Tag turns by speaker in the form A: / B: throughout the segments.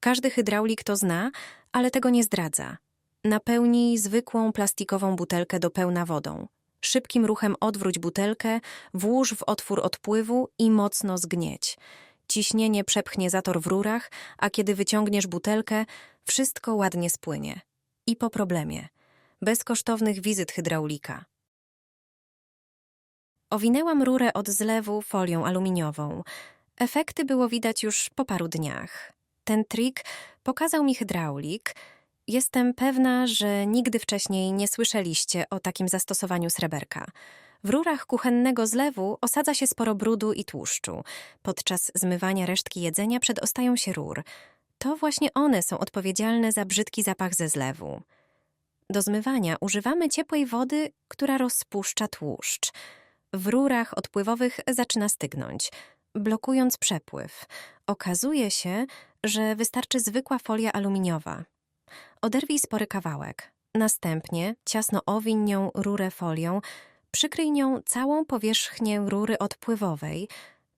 A: Każdy hydraulik to zna, ale tego nie zdradza. Napełnij zwykłą plastikową butelkę do pełna wodą. Szybkim ruchem odwróć butelkę, włóż w otwór odpływu i mocno zgnieć. Ciśnienie przepchnie zator w rurach, a kiedy wyciągniesz butelkę, wszystko ładnie spłynie. I po problemie. Bez kosztownych wizyt hydraulika. Owinęłam rurę od zlewu folią aluminiową. Efekty było widać już po paru dniach. Ten trik pokazał mi hydraulik. Jestem pewna, że nigdy wcześniej nie słyszeliście o takim zastosowaniu sreberka. W rurach kuchennego zlewu osadza się sporo brudu i tłuszczu. Podczas zmywania resztki jedzenia przedostają się rur. To właśnie one są odpowiedzialne za brzydki zapach ze zlewu. Do zmywania używamy ciepłej wody, która rozpuszcza tłuszcz. W rurach odpływowych zaczyna stygnąć, blokując przepływ. Okazuje się, że wystarczy zwykła folia aluminiowa. Oderwij spory kawałek. Następnie ciasno owiń nią rurę folią, przykryj nią całą powierzchnię rury odpływowej.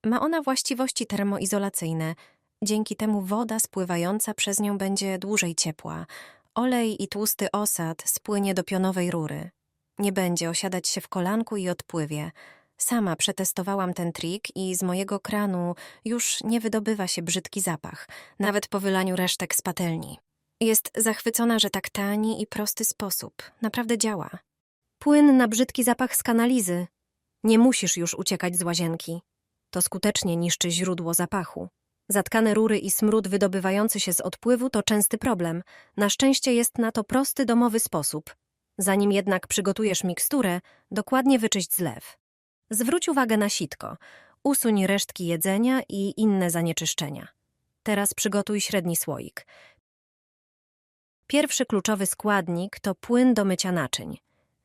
A: Ma ona właściwości termoizolacyjne. Dzięki temu woda spływająca przez nią będzie dłużej ciepła. Olej i tłusty osad spłynie do pionowej rury. Nie będzie osiadać się w kolanku i odpływie. Sama przetestowałam ten trik i z mojego kranu już nie wydobywa się brzydki zapach, nawet po wylaniu resztek z patelni. Jest zachwycona, że tak tani i prosty sposób naprawdę działa. Płyn na brzydki zapach z kanalizy. Nie musisz już uciekać z łazienki. To skutecznie niszczy źródło zapachu. Zatkane rury i smród wydobywający się z odpływu to częsty problem. Na szczęście jest na to prosty domowy sposób. Zanim jednak przygotujesz miksturę, dokładnie wyczyść zlew. Zwróć uwagę na sitko. Usuń resztki jedzenia i inne zanieczyszczenia. Teraz przygotuj średni słoik. Pierwszy kluczowy składnik to płyn do mycia naczyń.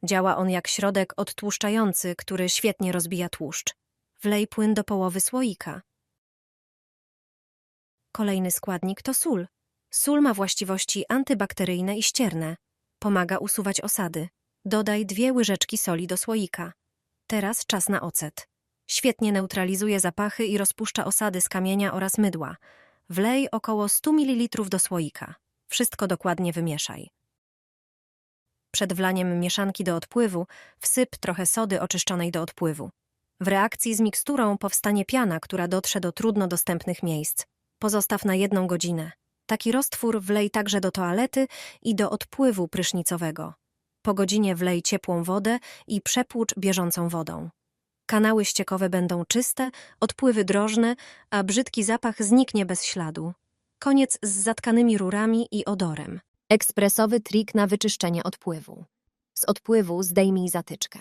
A: Działa on jak środek odtłuszczający, który świetnie rozbija tłuszcz. Wlej płyn do połowy słoika. Kolejny składnik to sól. Sól ma właściwości antybakteryjne i ścierne. Pomaga usuwać osady. Dodaj dwie łyżeczki soli do słoika. Teraz czas na ocet. Świetnie neutralizuje zapachy i rozpuszcza osady z kamienia oraz mydła. Wlej około 100 ml do słoika. Wszystko dokładnie wymieszaj. Przed wlaniem mieszanki do odpływu wsyp trochę sody oczyszczonej do odpływu. W reakcji z miksturą powstanie piana, która dotrze do trudno dostępnych miejsc. Pozostaw na jedną godzinę. Taki roztwór wlej także do toalety i do odpływu prysznicowego. Po godzinie wlej ciepłą wodę i przepłucz bieżącą wodą. Kanały ściekowe będą czyste, odpływy drożne, a brzydki zapach zniknie bez śladu. Koniec z zatkanymi rurami i odorem.
B: Ekspresowy trik na wyczyszczenie odpływu. Z odpływu zdejmij zatyczkę.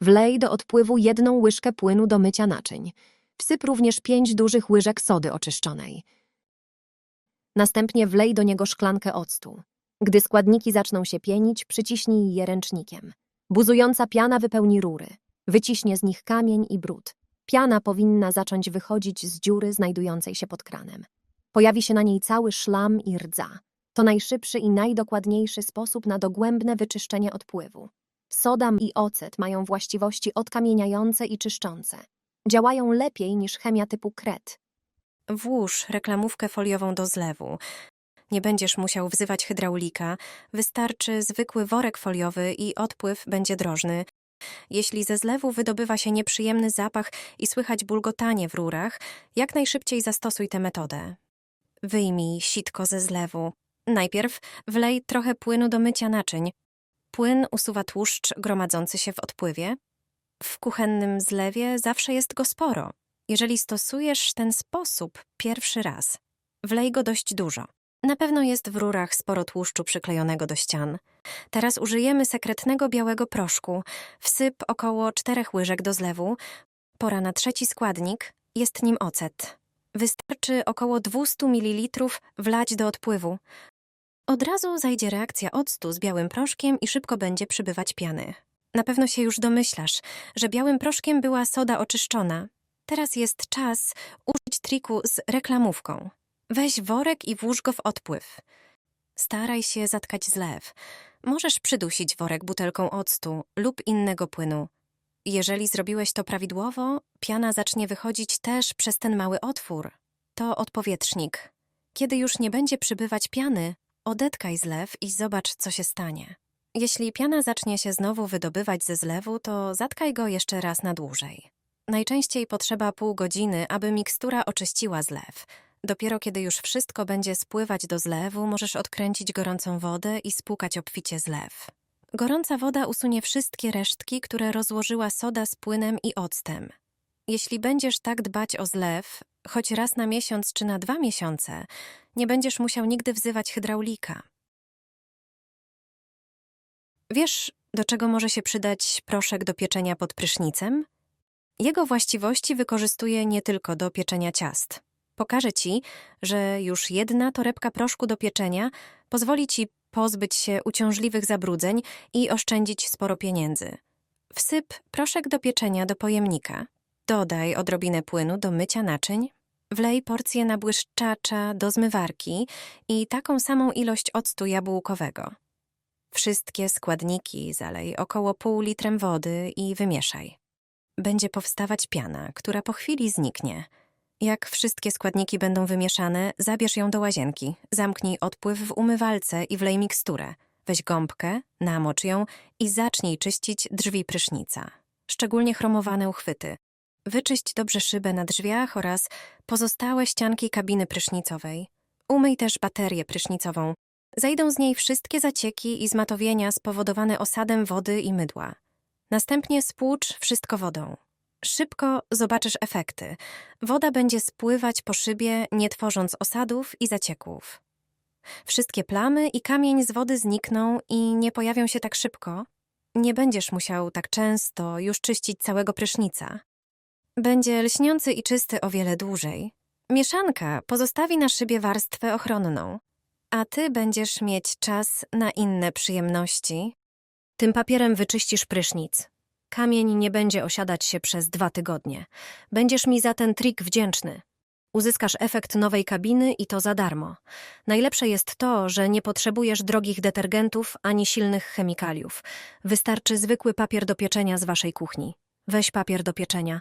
B: Wlej do odpływu jedną łyżkę płynu do mycia naczyń. Wsyp również pięć dużych łyżek sody oczyszczonej. Następnie wlej do niego szklankę octu. Gdy składniki zaczną się pienić, przyciśnij je ręcznikiem. Buzująca piana wypełni rury. Wyciśnie z nich kamień i brud. Piana powinna zacząć wychodzić z dziury znajdującej się pod kranem. Pojawi się na niej cały szlam i rdza. To najszybszy i najdokładniejszy sposób na dogłębne wyczyszczenie odpływu. Soda i ocet mają właściwości odkamieniające i czyszczące. Działają lepiej niż chemia typu kret.
A: Włóż reklamówkę foliową do zlewu. Nie będziesz musiał wzywać hydraulika, wystarczy zwykły worek foliowy i odpływ będzie drożny. Jeśli ze zlewu wydobywa się nieprzyjemny zapach i słychać bulgotanie w rurach, jak najszybciej zastosuj tę metodę. Wyjmij sitko ze zlewu. Najpierw wlej trochę płynu do mycia naczyń. Płyn usuwa tłuszcz gromadzący się w odpływie. W kuchennym zlewie zawsze jest go sporo. Jeżeli stosujesz ten sposób pierwszy raz, wlej go dość dużo. Na pewno jest w rurach sporo tłuszczu przyklejonego do ścian. Teraz użyjemy sekretnego białego proszku. Wsyp około czterech łyżek do zlewu. Pora na trzeci składnik. Jest nim ocet. Wystarczy około 200 ml wlać do odpływu. Od razu zajdzie reakcja octu z białym proszkiem i szybko będzie przybywać piany. Na pewno się już domyślasz, że białym proszkiem była soda oczyszczona. Teraz jest czas użyć triku z reklamówką. Weź worek i włóż go w odpływ. Staraj się zatkać zlew. Możesz przydusić worek butelką octu lub innego płynu. Jeżeli zrobiłeś to prawidłowo, piana zacznie wychodzić też przez ten mały otwór. To odpowietrznik. Kiedy już nie będzie przybywać piany, odetkaj zlew i zobacz, co się stanie. Jeśli piana zacznie się znowu wydobywać ze zlewu, to zatkaj go jeszcze raz na dłużej. Najczęściej potrzeba pół godziny, aby mikstura oczyściła zlew. Dopiero kiedy już wszystko będzie spływać do zlewu, możesz odkręcić gorącą wodę i spłukać obficie zlew. Gorąca woda usunie wszystkie resztki, które rozłożyła soda z płynem i octem. Jeśli będziesz tak dbać o zlew, choć raz na miesiąc czy na dwa miesiące, nie będziesz musiał nigdy wzywać hydraulika. Wiesz, do czego może się przydać proszek do pieczenia pod prysznicem? Jego właściwości wykorzystuje nie tylko do pieczenia ciast. Pokażę ci, że już jedna torebka proszku do pieczenia pozwoli ci pozbyć się uciążliwych zabrudzeń i oszczędzić sporo pieniędzy. Wsyp proszek do pieczenia do pojemnika. Dodaj odrobinę płynu do mycia naczyń. Wlej porcję nabłyszczacza do zmywarki i taką samą ilość octu jabłkowego. Wszystkie składniki zalej około pół litrem wody i wymieszaj. Będzie powstawać piana, która po chwili zniknie. Jak wszystkie składniki będą wymieszane, zabierz ją do łazienki, zamknij odpływ w umywalce i wlej miksturę. Weź gąbkę, namocz ją i zacznij czyścić drzwi prysznica, szczególnie chromowane uchwyty. Wyczyść dobrze szybę na drzwiach oraz pozostałe ścianki kabiny prysznicowej. Umyj też baterię prysznicową. Zejdą z niej wszystkie zacieki i zmatowienia spowodowane osadem wody i mydła. Następnie spłucz wszystko wodą. Szybko zobaczysz efekty. Woda będzie spływać po szybie, nie tworząc osadów i zacieków. Wszystkie plamy i kamień z wody znikną i nie pojawią się tak szybko. Nie będziesz musiał tak często już czyścić całego prysznica. Będzie lśniący i czysty o wiele dłużej. Mieszanka pozostawi na szybie warstwę ochronną, a ty będziesz mieć czas na inne przyjemności. Tym papierem wyczyścisz prysznic. Kamień nie będzie osiadać się przez dwa tygodnie. Będziesz mi za ten trik wdzięczny. Uzyskasz efekt nowej kabiny i to za darmo. Najlepsze jest to, że nie potrzebujesz drogich detergentów ani silnych chemikaliów. Wystarczy zwykły papier do pieczenia z waszej kuchni. Weź papier do pieczenia,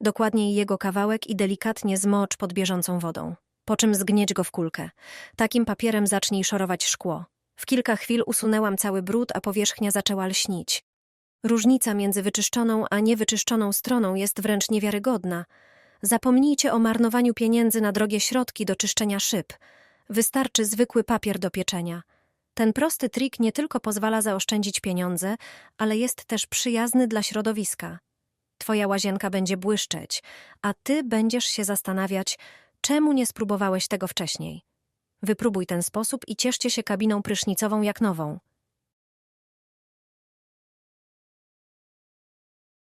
A: dokładniej jego kawałek i delikatnie zmocz pod bieżącą wodą. Po czym zgnieć go w kulkę. Takim papierem zacznij szorować szkło. W kilka chwil usunęłam cały brud, a powierzchnia zaczęła lśnić. Różnica między wyczyszczoną a niewyczyszczoną stroną jest wręcz niewiarygodna. Zapomnijcie o marnowaniu pieniędzy na drogie środki do czyszczenia szyb. Wystarczy zwykły papier do pieczenia. Ten prosty trik nie tylko pozwala zaoszczędzić pieniądze, ale jest też przyjazny dla środowiska. Twoja łazienka będzie błyszczeć, a ty będziesz się zastanawiać, czemu nie spróbowałeś tego wcześniej. Wypróbuj ten sposób i cieszcie się kabiną prysznicową jak nową.